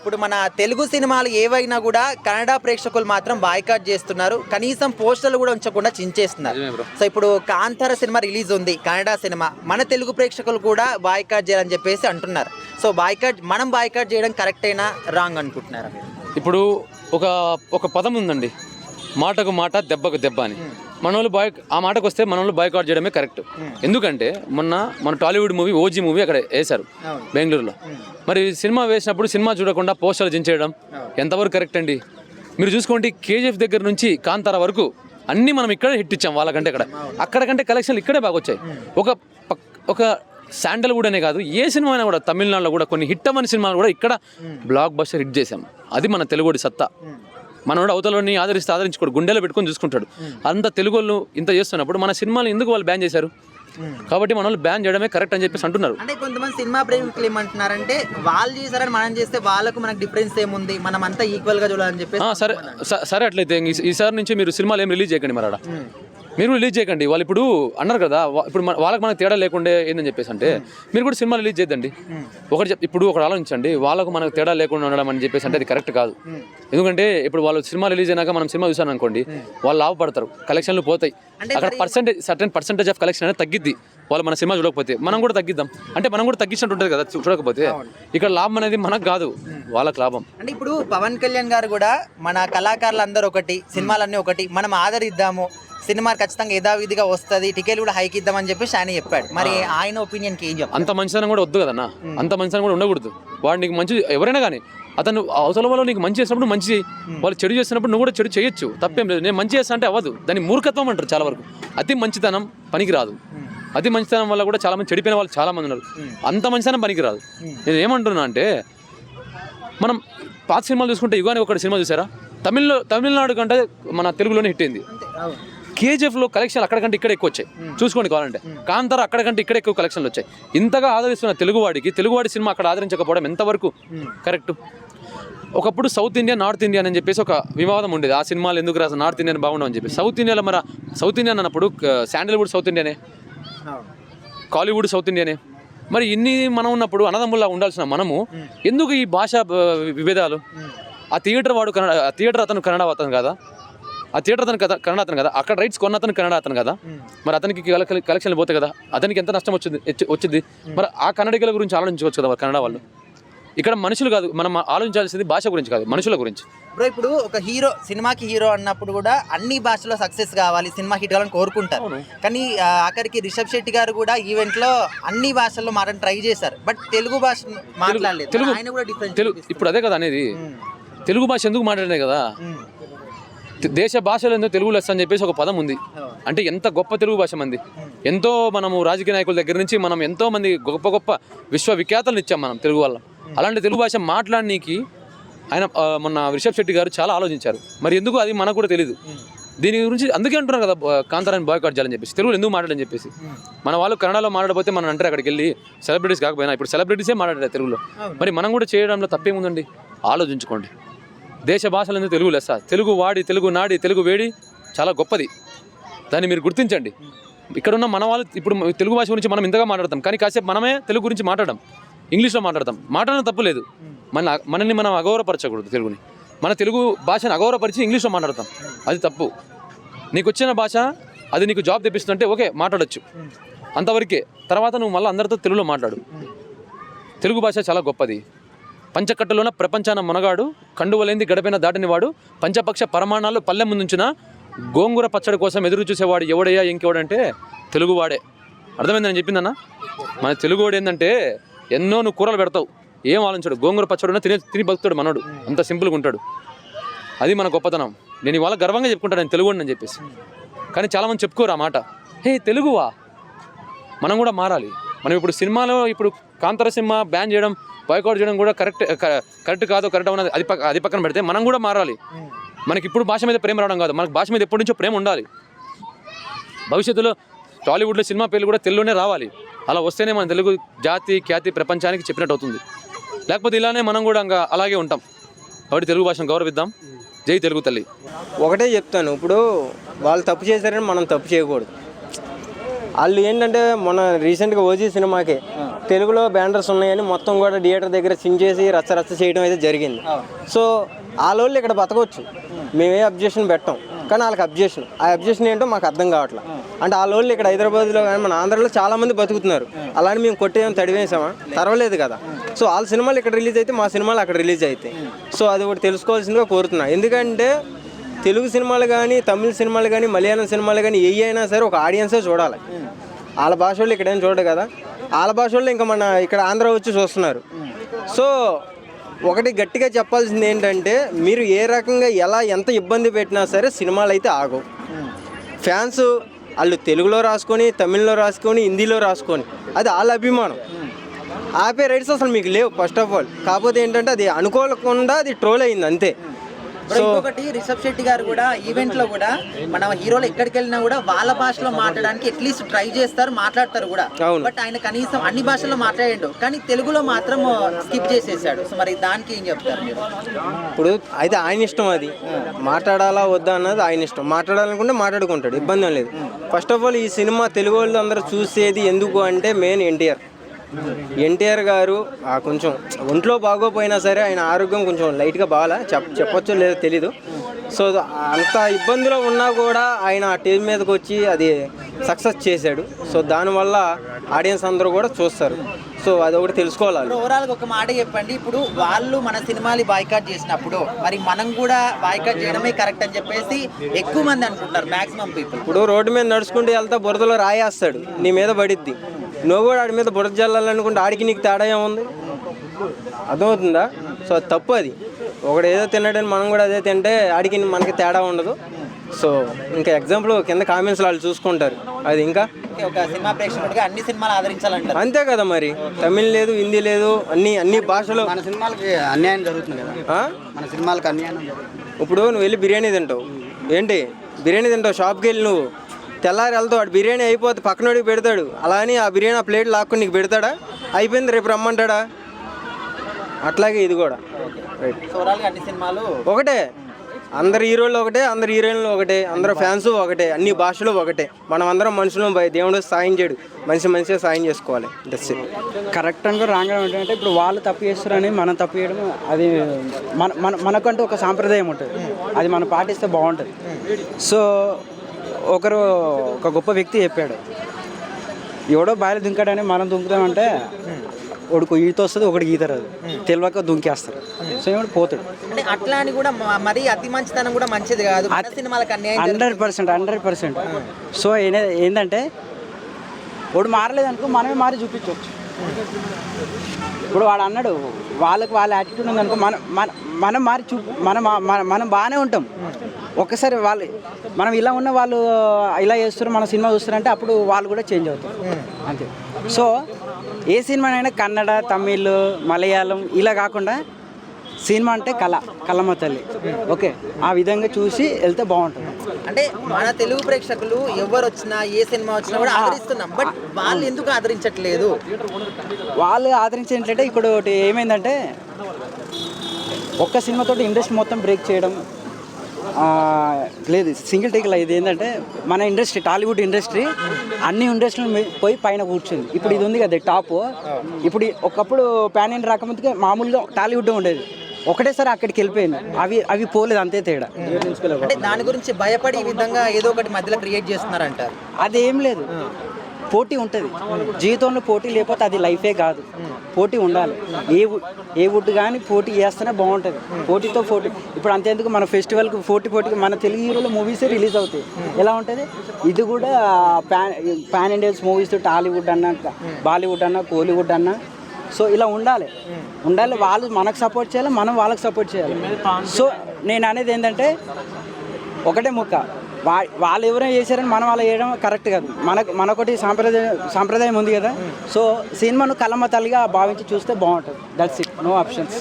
ఇప్పుడు మన తెలుగు సినిమాలు ఏవైనా కూడా కన్నడ ప్రేక్షకులు మాత్రం బాయ్కాట్ చేస్తున్నారు. కనీసం పోస్టర్లు కూడా ఉంచకుండా చించేస్తున్నారు. సో ఇప్పుడు కాంతార సినిమా రిలీజ్ ఉంది. కన్నడ సినిమా. మన తెలుగు ప్రేక్షకులు కూడా బాయ్కాట్ చేయాలని చెప్పేసి అంటున్నారు. సో బాయ్కాట్ మనం బాయ్కాట్ చేయడం కరెక్ట్ అయినా రాంగ్ అనుకుంటున్నారా ఇప్పుడు ఒక ఒక పదం ఉందండి. మాటకు మాట దెబ్బకు దెబ్బ అని. మన వాళ్ళు బాయ్ ఆ మాటకు వస్తే మన వాళ్ళు బాయ్కాట్ చేయడమే కరెక్ట్ ఎందుకంటే మొన్న మన టాలీవుడ్ మూవీ ఓజీ మూవీ అక్కడ వేశారు. బెంగళూరులో. మరి సినిమా వేసినప్పుడు సినిమా చూడకుండా పోస్టర్లు జించేయడం ఎంతవరకు కరెక్ట్ అండి? మీరు చూసుకోండి కేజీఎఫ్ దగ్గర నుంచి కాంతార వరకు అన్నీ మనం ఇక్కడే హిట్ ఇచ్చాం వాళ్ళకంటే ఇక్కడ. అక్కడకంటే కలెక్షన్లు ఇక్కడే బాగా వచ్చాయి ఒక పక్- ఒక శాండల్వుడ్ అనే కాదు ఏ సినిమా అయినా కూడా తమిళనాడులో కూడా కొన్ని హిట్ అవ్వని సినిమాలు కూడా ఇక్కడ బ్లాక్ బస్టర్ హిట్ చేసాం అది మన తెలుగుడి సత్తా. మనోడు అవతలని ఆదరిస్తే ఆదరించుకోడు గుండెలో పెట్టుకొని చూసుకుంటాడు. అంత తెలుగు వాళ్ళు ఇంత చేస్తున్నప్పుడు మన సినిమాలు ఎందుకు వాళ్ళు బ్యాన్ చేశారు? కాబట్టి మన వాళ్ళు బ్యాన్ చేయడమే కరెక్ట్ అని చెప్పేసి అంటున్నారు. అంటే కొంతమంది సినిమా ప్రేమికులు ఏమంటున్నారంటే వాళ్ళు చేశారని మనం చేస్తే వాళ్ళకు మనకు డిఫరెన్స్ ఏముంది? మనం అంతా ఈక్వల్గా చూడాలని చెప్పేసి ఆ, సరే సరే అట్లయితే ఈ- ఈసారి నుంచి మీరు సినిమాలు ఏం రిలీజ్ చేయకండి మరి మీరు రిలీజ్ చేయకండి. వాళ్ళు ఇప్పుడు అన్నారు కదా ఇప్పుడు వాళ్ళకి మనకు తేడా లేకుండే ఏందని చెప్పేసి అంటే మీరు కూడా సినిమా రిలీజ్ చేద్దండి ఒకటి చెప్ ఇప్పుడు ఒకటి ఆలోచించండి. వాళ్ళకు మనకు తేడా లేకుండా ఉండడం అని చెప్పేసి అంటే అది కరెక్ట్ కాదు. ఎందుకంటే ఇప్పుడు వాళ్ళు సినిమా రిలీజ్ అయినాక మనం సినిమా చూసాను అనుకోండి వాళ్ళు లాభపడతారు. కలెక్షన్లు పోతాయి. అక్కడ percentage certain percentage of collection అనేది తగ్గిద్ది. వాళ్ళు మన సినిమా చూడకపోతే మనం కూడా తగ్గిద్దాం. అంటే మనం కూడా తగ్గించినట్టు ఉంటుంది కదా చూడకపోతే. ఇక్కడ లాభం అనేది మనకు కాదు. వాళ్ళకి లాభం. అంటే ఇప్పుడు పవన్ కళ్యాణ్ గారు కూడా మన కళాకారులందరూ ఒకటి సినిమాలన్నీ ఒకటి మనం ఆదరిద్దాము. సినిమా ఖచ్చితంగా యథావిధిగా వస్తుంది టికెట్లు కూడా హైక్ ఇద్దామని చెప్పేసి ఆయన చెప్పాడు. మరి ఆయన ఒపీనియన్కి ఏం చెప్పాలి అంత మంచితనం కూడా వద్దు కదన్నా. అంత మంచితనం కూడా ఉండకూడదు. వాడు నీకు మంచి ఎవరైనా కానీ అతను అవసరం వల్ల నీకు మంచి చేసినప్పుడు మంచి. వాళ్ళు చెడు చేసినప్పుడు నువ్వు కూడా చెడు చేయొచ్చు తప్పేం లేదు. నేను మంచి చేస్తా అంటే అవ్వదు. దాన్ని మూర్ఖత్వం అంటారు చాలా వరకు. అతి మంచితనం పనికి రాదు అతి మంచితనం వల్ల కూడా చాలా మంది చెడిపోయిన వాళ్ళు చాలా మంది ఉన్నారు. అంత మంచితనం పనికి రాదు నేను ఏమంటున్నా అంటే మనం పాత సినిమాలు చూసుకుంటే యుగానికి ఒకటి సినిమా చూసారా? తమిళ్ళో తమిళనాడు కంటే మన తెలుగులోనే హిట్ అయింది. కేజీఎఫ్లో కలెక్షన్ అక్కడికంటే ఇక్కడ ఎక్కువ వచ్చాయి చూసుకోండి కావాలంటే. కాంతార అక్కడికంటే ఇక్కడ ఎక్కువ కలెక్షన్లు వచ్చాయి. ఇంతగా ఆదరిస్తున్న తెలుగువాడికి తెలుగువాడి సినిమా అక్కడ ఆదరించకపోవడం ఎంతవరకు కరెక్ట్? ఒకప్పుడు సౌత్ ఇండియా నార్త్ ఇండియన్ అని చెప్పేసి ఒక వివాదం ఉండేది. ఆ సినిమాలు ఎందుకు రాదు నార్త్ ఇండియన్ బాగుండవు అని చెప్పి సౌత్ ఇండియాలో మరి సౌత్ ఇండియన్ అన్నప్పుడు శాండల్వుడ్ సౌత్ ఇండియానే? కాలీవుడ్ సౌత్ ఇండియానే? మరి ఇన్ని మనం ఉన్నప్పుడు అన్నదమ్ముల్లా ఉండాల్సిన మనము ఎందుకు ఈ భాష విభేదాలు? ఆ థియేటర్ వాడు కన్నడ ఆ థియేటర్ అతను కన్నడ అతను కదా? ఆ థియేటర్ అతను కదా కన్నడ అతను కదా. అక్కడ రైట్స్ కొన్న అతను కన్నడ అతను కదా. మరి అతనికి కలెక్షన్లు పోతాయి కదా అతనికి ఎంత నష్టం వచ్చింది వచ్చింది? మరి ఆ కన్నడికల గురించి ఆలోచించవచ్చు కదా కన్నడ వాళ్ళు. ఇక్కడ మనుషులు కాదు మనం ఆలోచించాల్సింది భాష గురించి కాదు మనుషుల గురించి. బ్రో ఇప్పుడు ఒక హీరో సినిమాకి హీరో అన్నప్పుడు కూడా అన్ని భాషలో సక్సెస్ కావాలి సినిమా హిట్ కావాలని కోరుకుంటారు. కానీ ఆఖరికి రిషబ్ శెట్టి గారు కూడా ఈవెంట్లో అన్ని భాషల్లో మాట్లాడి ట్రై చేశారు. బట్ తెలుగు భాష మాట్లాడలేదు. తెలుగు- ఆయన కూడా తెలుగు ఇప్పుడు అదే కదా అనేది. తెలుగు భాష ఎందుకు మాట్లాడే కదా? దేశ భాషలో ఎంతో తెలుగు లెస్స అని చెప్పేసి ఒక పదం ఉంది. అంటే ఎంత గొప్ప తెలుగు భాష మంది. ఎంతో మనము రాజకీయ నాయకుల దగ్గర నుంచి మనం ఎంతో మంది గొప్ప గొప్ప విశ్వవిఖ్యాతలను ఇచ్చాం మనం తెలుగు వల్ల అలాంటి తెలుగు భాష మాట్లాడనీకి ఆయన మొన్న రిషబ్ శెట్టి గారు చాలా ఆలోచించారు. మరి ఎందుకు అది మనకు కూడా తెలియదు దీని గురించి అందుకే అంటున్నారు కదా కాంతారాన్ని బాయ్కాట్ చేయాలని చెప్పేసి. తెలుగులో ఎందుకు మాట్లాడని చెప్పేసి. మన వాళ్ళు కన్నడలో మాట్లాడకపోతే మనం అంటారు అక్కడికి వెళ్ళి సెలబ్రిటీస్ కాకపోయినా ఇప్పుడు సెలబ్రిటీసే మాట్లాడారు తెలుగులో. మరి మనం కూడా చేయడంలో తప్పేముందండి? ఆలోచించుకోండి. దేశ భాషలందు తెలుగు లెస్స. తెలుగు వాడి తెలుగు నాడి తెలుగు వేడి చాలా గొప్పది. దాన్ని మీరు గుర్తించండి. ఇక్కడున్న మన వాళ్ళు ఇప్పుడు తెలుగు భాష గురించి మనం ఇంతగా మాట్లాడతాం. కానీ కాసేపు మనమే తెలుగు గురించి మాట్లాడడం ఇంగ్లీష్లో మాట్లాడతాం మాట్లాడడం తప్పు లేదు. మన మనల్ని మనం అగౌరవపరచకూడదు తెలుగుని. మన తెలుగు భాషను అగౌరవపరిచి ఇంగ్లీష్లో మాట్లాడతాం. అది తప్పు. నీకు వచ్చిన భాష అది నీకు జాబ్ తెప్పిస్తుందంటే ఓకే మాట్లాడచ్చు. అంతవరకే. తర్వాత నువ్వు మళ్ళీ అందరితో తెలుగులో మాట్లాడు. తెలుగు భాష చాలా గొప్పది. పంచకట్టలోన ప్రపంచాన మునగాడు కండువలైంది గడపైన దాటిన వాడు పంచపక్ష పరమాణాలు పల్లె ముందుంచిన గోంగూర పచ్చడి కోసం ఎదురు చూసేవాడు ఎవడయ్యా ఇంకెవడంటే తెలుగువాడే. అర్థమైందని చెప్పిందన్న? మన తెలుగువాడు ఏంటంటే ఎన్నో నువ్వు కూరలు పెడతావు ఏం ఆలోచించాడు. గోంగూర పచ్చడి తినే తిని బతుకుతాడు మనోడు. అంత సింపుల్గా ఉంటాడు. అది మన గొప్పతనం. నేను ఇవాళ గర్వంగా చెప్పుకుంటాను నేను తెలుగుని అని చెప్పేసి. కానీ చాలామంది చెప్పుకోరు ఆ మాట. హే తెలుగువా? మనం కూడా మారాలి. మనం ఇప్పుడు సినిమాలో ఇప్పుడు కాంతార సినిమా బ్యాన్ చేయడం బాయ్కౌట్ చేయడం కూడా కరెక్ట్ క- కరెక్ట్ కాదు కరెక్ట్ ఉన్నది అది పక్క అది పక్కన పెడితే మనం కూడా మారాలి. మనకి ఇప్పుడు భాష మీద ప్రేమ రావడం కాదు. మనకు భాష మీద ఎప్పటి నుంచో ప్రేమ ఉండాలి. భవిష్యత్తులో టాలీవుడ్లో సినిమా పేర్లు కూడా తెలుగులోనే రావాలి. అలా వస్తేనే మన తెలుగు జాతి ఖ్యాతి ప్రపంచానికి చెప్పినట్టు అవుతుంది. లేకపోతే ఇలానే మనం కూడా ఇంకా అలాగే ఉంటాం. కాబట్టి తెలుగు భాషను గౌరవిద్దాం. జై తెలుగు తల్లి. ఒకటే చెప్తాను. ఇప్పుడు వాళ్ళు తప్పు చేశారని మనం తప్పు చేయకూడదు. వాళ్ళు ఏంటంటే మన రీసెంట్గా ఓజీ సినిమాకి తెలుగులో బ్యానర్స్ ఉన్నాయని మొత్తం కూడా థియేటర్ దగ్గర చించేసి రచ్చ రచ్చ చేయడం అయితే జరిగింది. సో వాళ్ళ ఇక్కడ బతకవచ్చు మేమే అబ్జెక్షన్ పెట్టాం. కానీ వాళ్ళకి అబ్జెక్షన్ ఆ అబ్జెక్షన్ ఏంటో మాకు అర్థం కావట్లేదు అంటే వాళ్ళ వాళ్ళు ఇక్కడ హైదరాబాద్లో కానీ మన ఆంధ్రలో చాలా మంది బతుకుతున్నారు అలాని మేము కొట్టేయం తడివేసామా? తర్వలేదు కదా. సో వాళ్ళ సినిమాలు ఇక్కడ రిలీజ్ అయితే మా సినిమాలు అక్కడ రిలీజ్ అవుతాయి. సో అది ఒకటి తెలుసుకోవాల్సిందిగా కోరుతున్నా. ఎందుకంటే తెలుగు సినిమాలు కానీ తమిళ సినిమాలు కానీ మలయాళం సినిమాలు కానీ ఏ అయినా సరే ఒక ఆడియన్సే చూడాలి. వాళ్ళ భాష వాళ్ళు ఇక్కడేం చూడరు కదా. వాళ్ళ భాష వాళ్ళు ఇంకా మన ఇక్కడ ఆంధ్ర వచ్చి చూస్తున్నారు. సో ఒకటి గట్టిగా చెప్పాల్సింది ఏంటంటే మీరు ఏ రకంగా ఎలా ఎంత ఇబ్బంది పెట్టినా సరే సినిమాలు అయితే ఆగవు. ఫ్యాన్స్ వాళ్ళు తెలుగులో రాసుకొని తమిళ్ళో రాసుకొని హిందీలో రాసుకొని అది వాళ్ళ అభిమానం. ఆపే రైట్స్ అసలు మీకు లేవు ఫస్ట్ ఆఫ్ ఆల్ కాకపోతే ఏంటంటే అది అనుకోకుండా అది ట్రోల్ అయింది అంతే. సో ఇంకొకటి రిషబ్ శెట్టి గారు కూడా ఈవెంట్లో కూడా మన హీరోలు ఎక్కడికి వెళ్ళినా కూడా వాళ్ళ భాషలో మాట్లాడడానికి అట్లీస్ట్ ట్రై చేస్తారు మాట్లాడతారు కూడా. బట్ ఆయన కనీసం అన్ని భాషల్లో మాట్లాడిండు. కానీ తెలుగులో మాత్రం స్కిప్ చేసేసాడు. సో మరి దానికి ఏం చెప్తారు ఇప్పుడు అయితే ఆయన ఇష్టం అది. మాట్లాడాలా వద్దా అన్నది ఆయన ఇష్టం. మాట్లాడాలనుకుంటే మాట్లాడుకుంటాడు. ఇబ్బంది లేదు. ఫస్ట్ ఆఫ్ ఆల్ ఈ సినిమా తెలుగు వాళ్ళు అందరూ చూసేది ఎందుకు అంటే మెయిన్ ఎన్టీఆర్ ఎన్టీఆర్ గారు ఆ కొంచెం ఒంట్లో బాగోపోయినా సరే ఆయన ఆరోగ్యం కొంచెం లైట్గా బాగాలా? చెప్ చెప్పొచ్చో లేదో తెలీదు. సో అంత ఇబ్బందిలో ఉన్నా కూడా ఆయన ఆ టీం మీదకి వచ్చి అది సక్సెస్ చేశాడు. సో దానివల్ల ఆడియన్స్ అందరూ కూడా చూస్తారు. సో అది ఒకటి తెలుసుకోవాలి. వాళ్ళు. ఇప్పుడు ఓవరాల్గా ఒక మాట చెప్పండి. ఇప్పుడు వాళ్ళు మన సినిమాలు బాయ్కాట్ చేసినప్పుడు మరి మనం కూడా బాయ్కాట్ చేయడమే కరెక్ట్ అని చెప్పేసి ఎక్కువ మంది అనుకుంటారు మాక్సిమం పీపుల్. ఇప్పుడు రోడ్డు మీద నడుచుకుంటూ వెళ్తా బురదలో రాయేస్తాడు. నీ మీద పడిద్ది. నువ్వు కూడా ఆడి మీద బురద జల్లాలనుకుంటే ఆడికి నీకు తేడా ఏముంది? అర్థమవుతుందా? సో అది తప్పు అది. ఒకడు ఏదో తిన్నాడని మనం కూడా అదే తింటే ఆడికి మనకి తేడా ఉండదు. సో ఇంకా ఎగ్జాంపుల్ కింద కామెంట్స్ వాళ్ళు చూసుకుంటారు. అది ఇంకా? ఒక సినిమా ప్రేక్షకుడిగా అన్ని సినిమాలు ఆదరించాలంటారు. అంతే కదా మరి. తమిళ్ లేదు హిందీ లేదు అన్ని అన్ని భాషలు. మన సినిమాలకి అన్యాయం జరుగుతుంది కదా? మన సినిమాలకి అన్యాయం ఇప్పుడు నువ్వు వెళ్ళి బిర్యానీ తింటావు. ఏంటి? బిర్యానీ తింటావు షాప్కి వెళ్ళి నువ్వు. తెల్లారి వెళ్తావు వాడు బిర్యానీ అయిపోతే పక్కనోడికి పెడతాడు. అలా అని ఆ బిర్యానీ ఆ ప్లేట్ లాక్కుని నీకు పెడతాడా? అయిపోయింది రేపు రమ్మంటాడా? అట్లాగే ఇది కూడా. అన్ని సినిమాలు. ఒకటే. అందరు హీరోలు ఒకటే అందరు హీరోయిన్లు ఒకటే అందరు ఫ్యాన్స్ ఒకటే అన్ని భాషలు ఒకటే. మనం అందరం మనుషులు దేవుడు సాయం చేయడు. మనిషి మనిషి సాయం చేసుకోవాలి. That's it correct and wrong ఏంటంటే ఇప్పుడు వాళ్ళు తప్పు చేస్తారని మనం తప్పు చేయడం అది మన మన మనకంటూ ఒక సాంప్రదాయం ఉంటుంది. అది మనం పాటిస్తే బాగుంటుంది. సో ఒకరు ఒక గొప్ప వ్యక్తి చెప్పాడు. ఎవడో బాయిలు దుంకాడని మనం దుంకుతామంటే ఒకడికి ఈత వస్తుంది ఒకడికి ఈత రాదు తెలియక దుంకేస్తారు. సో ఏమిటి పోతాడు. అంటే అట్లా అని కూడా మరీ అతి మంచితనం కూడా మంచిది కాదు. సినిమాలకు hundred percent hundred percent. So ఏంటంటే వాడు మారలేదనుకో మనమే మారి చూపించవచ్చు ఇప్పుడు వాడు అన్నాడు వాళ్ళకి వాళ్ళ యాటిట్యూడ్ ఉందనుకో మనం మన మనం మారి చూ మనం మనం బాగానే ఉంటాం. ఒక్కసారి వాళ్ళు మనం ఇలా ఉన్న వాళ్ళు ఇలా చేస్తారు మన సినిమా చూస్తారంటే అప్పుడు వాళ్ళు కూడా చేంజ్ అవుతారు. అంతే. సో ఏ సినిమానైనా కన్నడ తమిళ్ మలయాళం ఇలా కాకుండా సినిమా అంటే కళ కళమ్మ తల్లి. ఓకే. ఆ విధంగా చూసి వెళ్తే బాగుంటుంది. అంటే మన తెలుగు ప్రేక్షకులు ఎవరు వచ్చినా ఏ సినిమా వచ్చినా కూడా ఆదరిస్తున్నాం. బట్ వాళ్ళు ఎందుకు ఆదరించట్లేదు? వాళ్ళు ఆదరించేంటంటే ఇక్కడ ఒకటి ఏమైందంటే ఒక్క సినిమాతో ఇండస్ట్రీ మొత్తం బ్రేక్ చేయడం లేదు సింగిల్ టేక్లో ఇది ఏంటంటే మన ఇండస్ట్రీ టాలీవుడ్ ఇండస్ట్రీ అన్ని ఇండస్ట్రీలు పోయి పైన కూర్చుంది. ఇప్పుడు ఇది ఉంది కదా టాప్. ఇప్పుడు ఒకప్పుడు ప్యాన్ ఇండియా రాకముందుకే మామూలుగా టాలీవుడ్ ఉండేది. ఒకటేసారి అక్కడికి వెళ్ళిపోయింది. అవి అవి పోలేదు అంతే తేడా. అంటే దాని గురించి భయపడి ఈ విధంగా ఏదో ఒకటి మధ్యలో క్రియేట్ చేస్తున్నారంటారు. అదేం లేదు. పోటీ ఉంటుంది. జీవితంలో పోటీ లేకపోతే అది లైఫే కాదు. పోటీ ఉండాలి. ఏ ఏ వుడ్ కానీ పోటీ చేస్తేనే బాగుంటుంది. పోటీతో పోటీ. ఇప్పుడు అంతేందుకు మన ఫెస్టివల్కి పోటీ పోటీకి మన తెలుగు హీరోల మూవీసే రిలీజ్ అవుతాయి. ఎలా ఉంటుంది? ఇది కూడా pan pan Indians movies Tollywood అన్న బాలీవుడ్ అన్న కోలీవుడ్ అన్న సో ఇలా ఉండాలి. ఉండాలి వాళ్ళు మనకు సపోర్ట్ చేయాలి మనం వాళ్ళకి సపోర్ట్ చేయాలి. సో నేను అనేది ఏంటంటే ఒకటే ముక్క. వా వాళ్ళు ఎవరైనా చేశారని మనం అలా చేయడం కరెక్ట్ కాదు. మనకు మనకొకటి సాంప్రదాయం సాంప్రదాయం ఉంది కదా. సో సినిమాను కలమ్మ తల్లిగా భావించి చూస్తే బాగుంటుంది. That's it no options